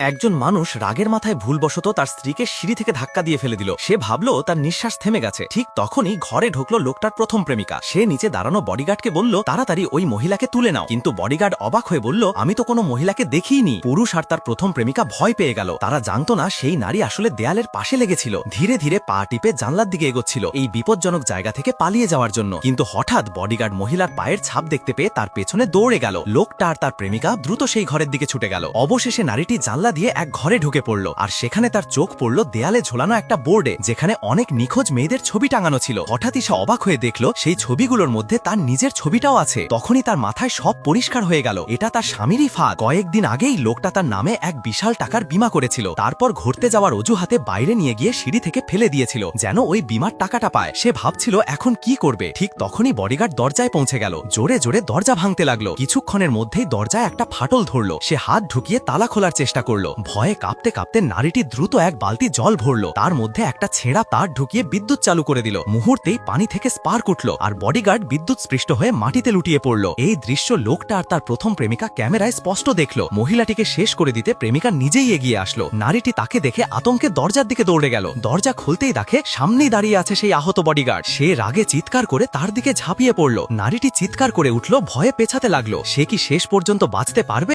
একজন মানুষ রাগের মাথায় ভুলবশত তার স্ত্রীকে সিঁড়ি থেকে ধাক্কা দিয়ে ফেলে দিল। সে ভাবলো, তার নিঃশ্বাস থেমে গেছে। ঠিক তখনই ঘরে ঢুকলো লোকটার প্রথম প্রেমিকা। সে নিচে দাঁড়ানো বডিগার্ডকে বলল, তাড়াতাড়ি ওই মহিলাকে তুলে নাও। কিন্তু বডিগার্ড অবাক হয়ে বলল, আমি তো কোনো মহিলাকে দেখিনি। পুরুষ আর তার প্রথম প্রেমিকা ভয় পেয়ে গেল। তারা জানতো না সেই নারী আসলে দেয়ালের পাশে লেগেছিল। ধীরে ধীরে পা টিপে জানলার দিকে এগোচ্ছিল এই বিপজ্জনক জায়গা থেকে পালিয়ে যাওয়ার জন্য। কিন্তু হঠাৎ বডিগার্ড মহিলার পায়ের ছাপ দেখতে পেয়ে তার পেছনে দৌড়ে গেল। লোকটা আর তার প্রেমিকা দ্রুত সেই ঘরের দিকে ছুটে গেল। অবশেষে নারীটি জানলা দিয়ে এক ঘরে ঢুকে পড়ল। আর সেখানে তার চোখ পড়ল দেয়ালে ঝোলানো একটা বোর্ডে, যেখানে অনেক নিখোঁজ মেয়েদের ছবি টাঙানো ছিল। হঠাৎই সে অবাক হয়ে দেখল, সেই ছবিগুলোর মধ্যে তার নিজের ছবিটাও আছে। তখনই তার মাথায় সব পরিষ্কার হয়ে গেল। এটা তার স্বামীরই ফাঁদ। কয়েকদিন আগেই লোকটা তার নামে এক বিশাল টাকার বিমা করেছিল। তারপর ঘুরতে যাওয়ার অজুহাতে বাইরে নিয়ে গিয়ে সিঁড়ি থেকে ফেলে দিয়েছিল, যেন ওই বিমার টাকাটা পায়। সে ভাবছিল, এখন কি করবে? ঠিক তখনই বডিগার্ড দরজায় পৌঁছে গেল। জোরে জোরে দরজা ভাঙতে লাগল। কিছুক্ষণের মধ্যেই দরজায় একটা ফাটল ধরলো। সে হাত ঢুকিয়ে তালা খোলার চেষ্টা করল ভয়ে কাঁপতে কাঁপতে নারীটি দ্রুত এক বালতি জল ভরলো। তার মধ্যে একটা ছেঁড়া তার ঢুকিয়ে বিদ্যুৎ চালু করে দিল। মুহূর্তেই পানি থেকে স্পার্ক উঠল আর বডিগার্ড বিদ্যুৎ স্পৃষ্ট হয়ে মাটিতে লুটিয়ে পড়ল। এই দৃশ্য লোকটা আর তার প্রথম প্রেমিকা ক্যামেরায় স্পষ্ট দেখল। মহিলাটিকে শেষ করে দিতে প্রেমিকা নিজেই এগিয়ে আসলো। নারীটি তাকে দেখে আতঙ্কে দরজার দিকে দৌড়ে গেল। দরজা খুলতেই দেখে সামনেই দাঁড়িয়ে আছে সেই আহত বডিগার্ড। সে রাগে চিৎকার করে তার দিকে ঝাঁপিয়ে পড়ল। নারীটি চিৎকার করে উঠল, ভয়ে পেছাতে লাগল। সে কি শেষ পর্যন্ত বাঁচতে পারবে?